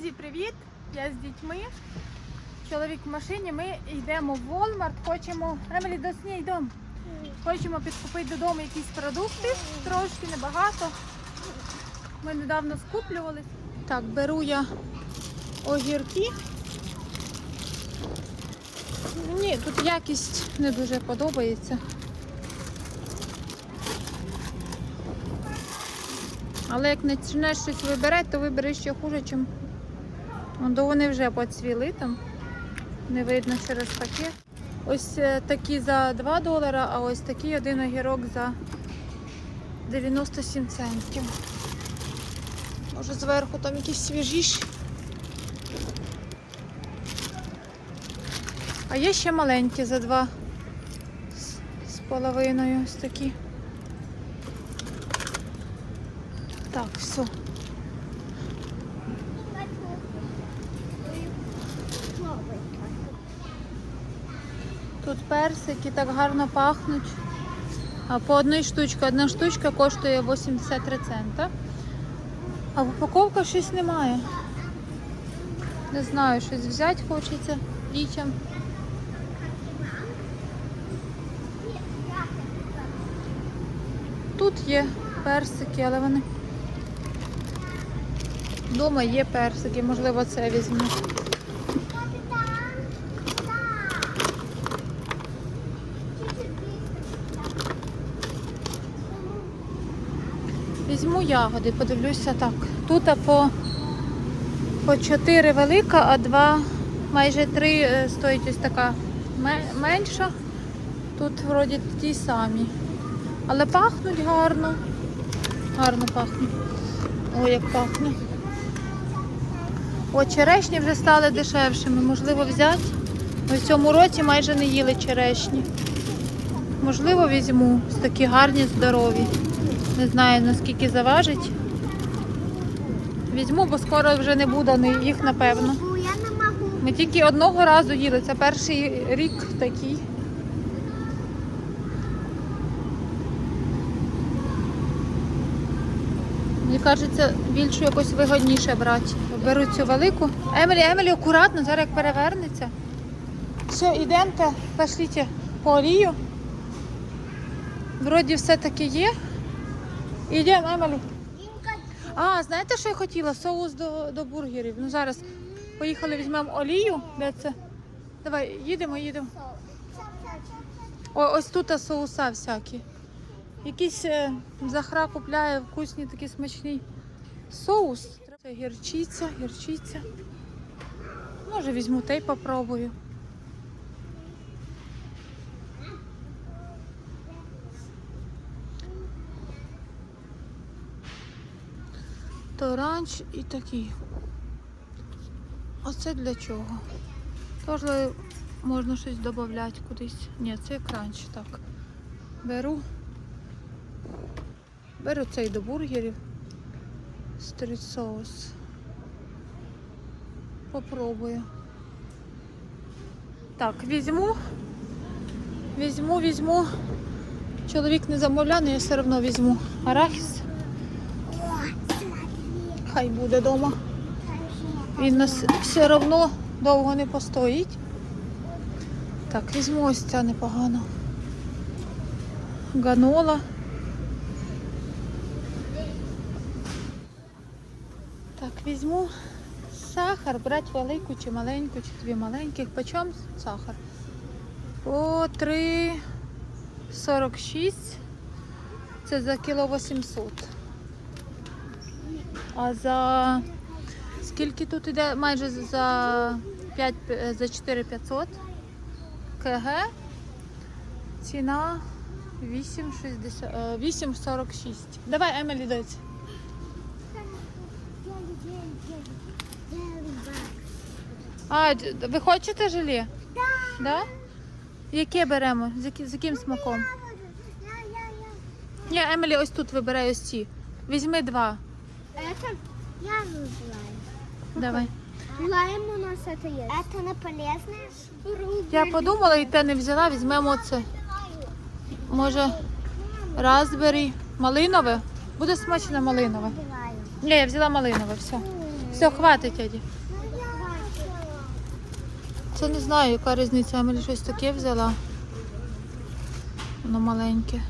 Друзі, привіт! Я з дітьми. Чоловік в машині. Ми йдемо в Walmart, хочемо. Емілі, до сні йдемо. Хочемо підкупити додому якісь продукти, трошки небагато. Ми недавно скуплювались. Так, беру я огірки. Ні, тут якість не дуже подобається. Але як не щось вибирати, то вибереш ще хуже, чим. Ну, то вони вже поцвіли там. Не видно через пакет. Ось е, такі за 2 долара, а ось такий один огірок за 97 центів. Може зверху там якісь свіжіші. А є ще маленькі за 2 з- з половиною ось такі. Так, все. Тут персики так гарно пахнуть. По одній штучці, одна штучка коштує 83 цента. А в упаковках щось немає. Не знаю, щось взяти хочеться дітям. Тут є персики, але вони. Дома є персики, можливо, це візьму. Візьму ягоди, подивлюся так. Тут по, по 4 велика, а 2, майже 3 стоїть ось така менша. Тут вроді ті самі. Але пахнуть гарно. Гарно пахнуть. Ой, як пахне. О, черешні вже стали дешевшими. Можливо, взяти. Ми в цьому році майже не їли черешні. Можливо, візьму. Такі гарні, здорові. Не знаю наскільки заважить. Візьму, бо скоро вже не буде їх, напевно. Ну, не можу. Ми тільки одного разу їли. Це перший рік такий. Мені кажеться, більшу якось вигодніше брати. Беру цю велику. Емілі, Емілі, акуратно, зараз як перевернеться. Все, ідемте, пошліть по олію. Вроді все таки є. Ідемо, Емілі. А, знаєте, що я хотіла? Соус до, до бургерів. Ну зараз поїхали, візьмемо олію. Де це? Давай, їдемо, їдемо. О, ось тут соуса всякі. Якийсь е, захра купляє вкусний такий смачний соус. Це гірчиця, гірчиця. Може візьму та й попробую. То ранч і такий. Оце для чого? Тож можна щось додати кудись. Ні, це кранч, так. Беру. Беру цей до бургерів. Стріт соус. Попробую. Так, візьму. Візьму, візьму. Чоловік не замовляє, але я все одно візьму. Арахіс. Хай буде вдома. Він нас все одно довго не постоїть. Так, візьму ось ця непогано. Ганола. Так, візьму сахар, брати велику чи маленьку, чи дві маленьких. Почем сахар? По 3,46. Це за кіло 800. А за скільки тут іде? Майже за 5, за 4500 КГ. Ціна 8,60, е, 8,46. Давай, Емелі, дайте. А, ви хочете желе? Да. Да? Яке беремо? З, які- з яким смаком? Ні, Емілі, ось тут вибирай ось ці. Візьми два. Это я выбираю. Давай. Лайм у нас это есть. Это не полезное? Я подумала і те не взяла, візьмемо це. Може, разбері, малинове? Буде смачно малинове. Выбираю. Ні, я взяла малинове, все. Все, хватить, Еді. Це не знаю, яка різниця, Емілі щось таке взяла. Воно маленьке.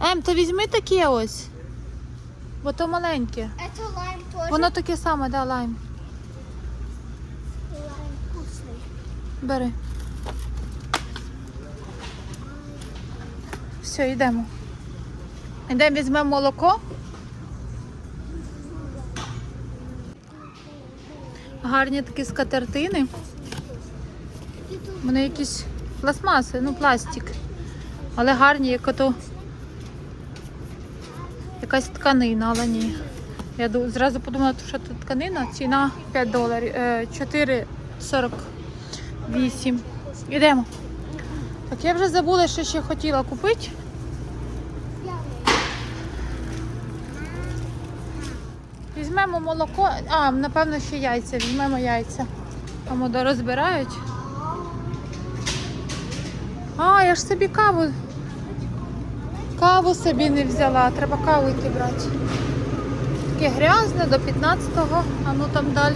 Ем, то візьми таке ось. Бо то маленьке. Лайм. Воно таке саме, да, лайм. Лайм вкусный. Бери. Все, йдемо. Йдемо, візьмемо молоко. Гарні такі скатертини. Вони якісь пластмаси, ну пластик. Але гарні, як ото якась тканина, але ні. Я зразу подумала, що це тканина, ціна 5 доларів, е, 4,48. Ідемо. Так, я вже забула, що ще хотіла купити. Візьмемо молоко, а, напевно, ще яйця. Візьмемо яйця. Там розбирають. А, я ж собі каву. Каву собі не взяла, треба каву йти брати. Таке грязне до 15-го, а ну там далі.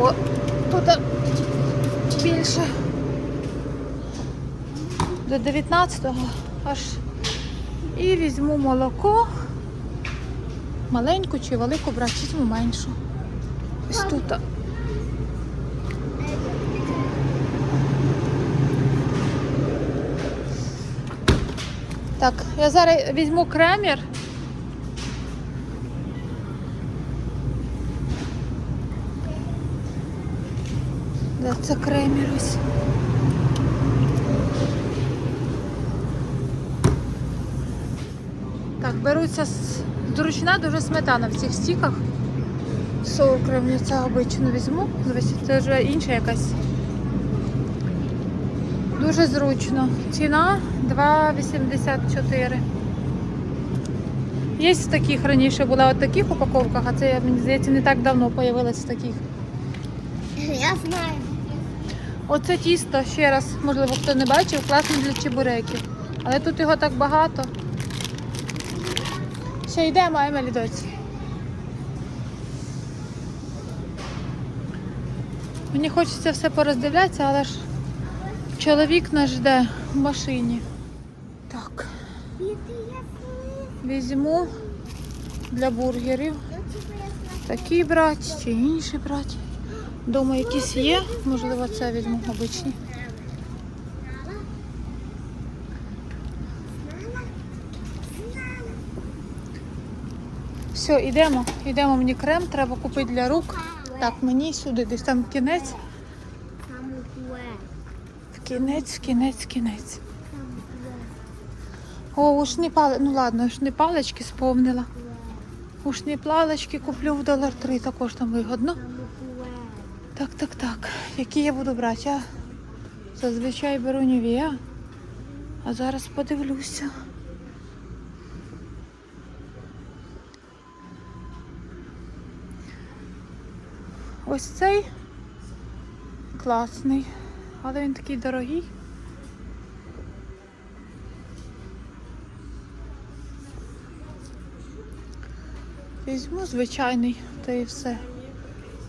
О, тут більше. До 19-го аж. І візьму молоко. Маленьку чи велику брати, візьму меншу. Ось тут. Так, я зараз візьму кремір. Де це кремір ось? Так, беруться з- зручна дуже сметана в цих стіках. 40 гривень це обично візьму. Це вже інша якась. Дуже зручно. Ціна 2,84. Є в таких раніше була в таких упаковках, а це, мені здається, не так давно появилось в таких. Я знаю. Оце тісто, ще раз, можливо, хто не бачив, класне для чебуреків. Але тут його так багато. Ще йдемо, Емелі, доці. Мені хочеться все пороздивлятися, але ж чоловік нас жде в машині. Так, візьму для бургерів. Такі брати чи інші брати. Дома якісь є, можливо, це візьму обичні. Все, йдемо. Йдемо, мені крем треба купити для рук. Так, мені сюди, десь там кінець. В кінець, в кінець, в кінець. О, ушні палички. Ну ладно, ушні палички сповнила. Ушні палички куплю в долар три, також там вигодно. Так, так, так. Які я буду брати? Я зазвичай беру Нівея. А зараз подивлюся. Ось цей класний, але він такий дорогий. Візьму звичайний, та і все.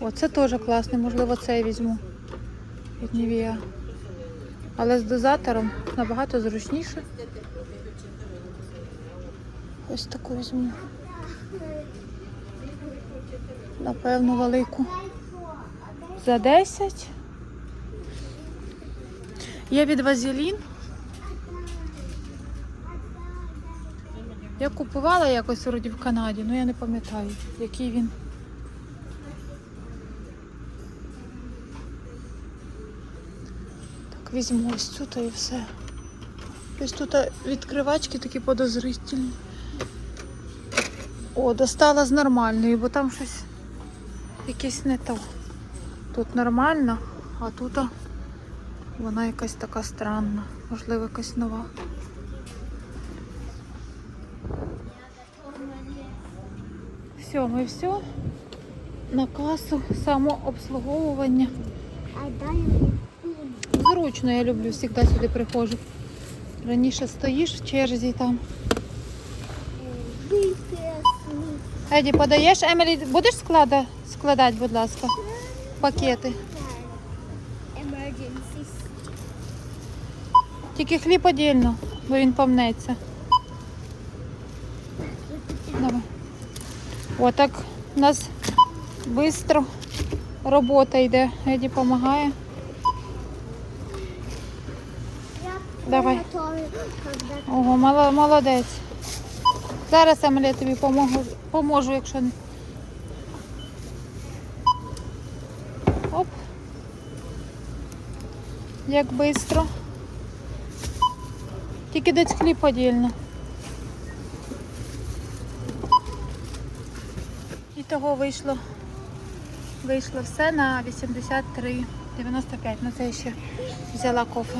О, це теж класний, можливо, цей візьму від Nivea. Але з дозатором набагато зручніше. Ось таку візьму. Напевно, велику. За 10. Є від Вазелін. Я купувала якось вроді в Канаді, але я не пам'ятаю, який він. Так, візьму ось та і все. Ось тут відкривачки такі подозрительні. О, достала з нормальної, бо там щось якесь не то. Тут нормально, а тут вона якась така странна, можливо, якась нова. Все, ми все. На касу самообслуговування. Зручно, я люблю, завжди сюди приходжу. Раніше стоїш в черзі там. Еді, подаєш? Емілі, будеш склада... складати, будь ласка, пакети. Тільки хліб подільно, бо він помнеться. Давай. Отак у нас швидко робота йде. Еді допомагає. Давай. Ого, молодець. Зараз Емілі я тобі поможу, поможу, якщо не. Оп. Як швидко. Тільки десь хліб подільно. Того вийшло. Вийшло все на 83,95. Ну це я ще взяла кофе.